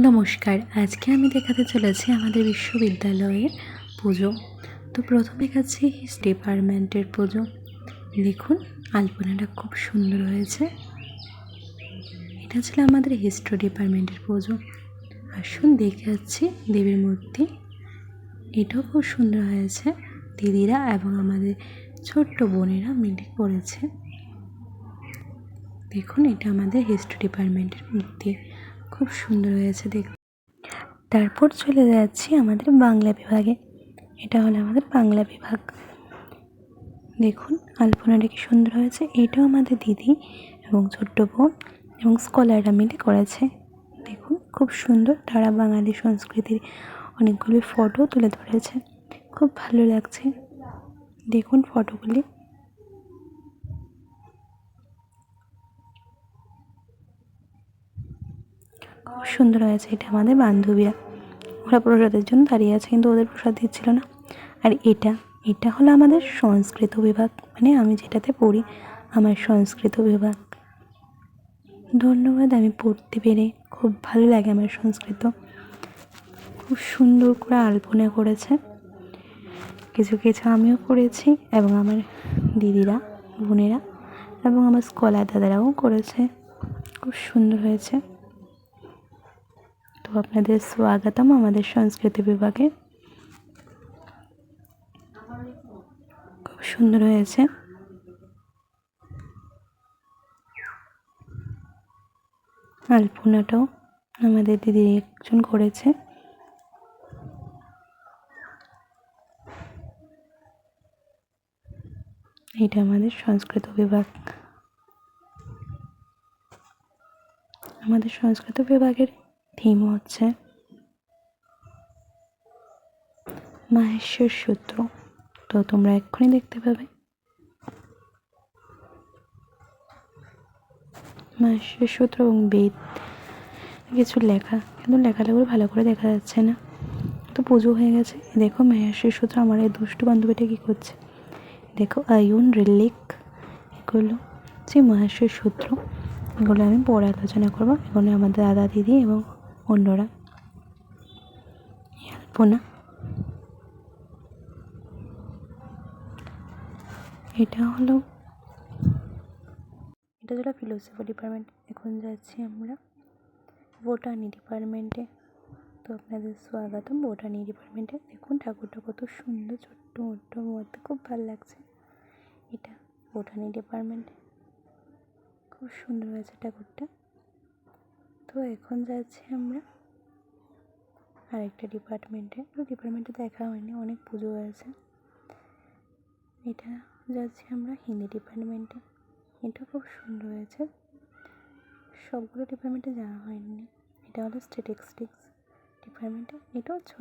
নমস্কার। আজকে আমি দেখাতে চলেছি আমাদের বিশ্ববিদ্যালয়ের পুজো। তো প্রথমে দেখাচ্ছি হিস ডিপার্টমেন্টের পুজো। দেখুন, আলপনাটা খুব সুন্দর হয়েছে। এটা ছিল আমাদের হিস্ট্রি ডিপার্টমেন্টের পুজো। আসুন দেখে যাচ্ছি দেবীর মূর্তি। এটাও খুব সুন্দর হয়েছে। দিদিরা এবং আমাদের ছোট্ট বোনেরা মিলে করেছে। দেখুন, এটা আমাদের হিস্ট্রি ডিপার্টমেন্টের মূর্তি। খুব সুন্দর হয়েছে দেখতে। তারপর চলে যাচ্ছি আমাদের বাংলা বিভাগে। এটা হলো আমাদের বাংলা বিভাগ। দেখুন, আলপনাটা কি সুন্দর হয়েছে। এটাও আমাদের দিদি এবং ছোট্ট বোন এবং স্কলাররা মিলে করেছে। দেখুন, খুব সুন্দর। তারা বাঙালি সংস্কৃতির অনেকগুলি ফটো তুলে ধরেছে। খুব ভালো লাগছে। দেখুন ফটোগুলি খুব সুন্দর হয়েছে, এটা আমাদের বান্ধবীরা। ওরা প্রসাদের জন্য দাঁড়িয়ে আছে, কিন্তু ওদের প্রসাদ দিচ্ছিল না। আর এটা এটা হলো আমাদের সংস্কৃত বিভাগ। মানে আমি যেটাতে পড়ি, আমার সংস্কৃত বিভাগ। ধন্যবাদ, আমি পড়তে পেরে খুব ভালো লাগে আমার সংস্কৃত। খুব সুন্দর করে আলপনা করেছে। কিছু কিছু আমিও করেছি, এবং আমার দিদিরা, বোনেরা, এবং আমার স্কলার দাদারাও করেছে। খুব সুন্দর হয়েছে। তো আপনাদের স্বাগতম আমাদের সংস্কৃতি বিভাগে। খুব সুন্দর হয়েছে। আলপনাটাও আমাদের দিদি একজন করেছে। এটা আমাদের সংস্কৃত বিভাগ। আমাদের সংস্কৃত বিভাগের থিম হচ্ছে মাহেশ্বর সূত্র। তো তোমরা এক্ষুনি দেখতে পাবে। মাহেশ্বর সূত্র এবং বেদ কিছু লেখা, কিন্তু লেখালেগুলো ভালো করে দেখা যাচ্ছে না। তো পুজো হয়ে গেছে। দেখো মাহেশ্বর সূত্র আমার এই দুষ্টু বান্ধবীটা কী করছে। দেখো আয়ুন, রিলিক, এগুলো যে মহেশ্বর সূত্র। এগুলো আমি পরে আলোচনা করব। এগুলো আমাদের দাদা, দিদি এবং অন্যরা? আলপনা এটা হলো এটা হলো ফিলোসফি ডিপার্টমেন্ট এখন যাচ্ছি আমরা বোটানি ডিপার্টমেন্টে তো আপনাদের স্বাগতম বোটানি ডিপার্টমেন্টে দেখুন ঠাকুরটা কত সুন্দর, ছোট্ট মোট্ট মধ্যে খুব ভালো লাগছে। এটা বোটানি ডিপার্টমেন্টে খুব সুন্দর হয়েছে ঠাকুরটা। তো এখন যাচ্ছি আমরা আরেকটা ডিপার্টমেন্টে তো ডিপার্টমেন্টে দেখা হয়নি, অনেক পুজো আছে এটা যাচ্ছি আমরা হিন্দি ডিপার্টমেন্টে এটা খুব সুন্দর হয়েছে। সবগুলো ডিপার্টমেন্টে যাওয়া হয়নি। এটা হলো স্ট্যাটিস্টিক্স ডিপার্টমেন্টে এটাও ছোট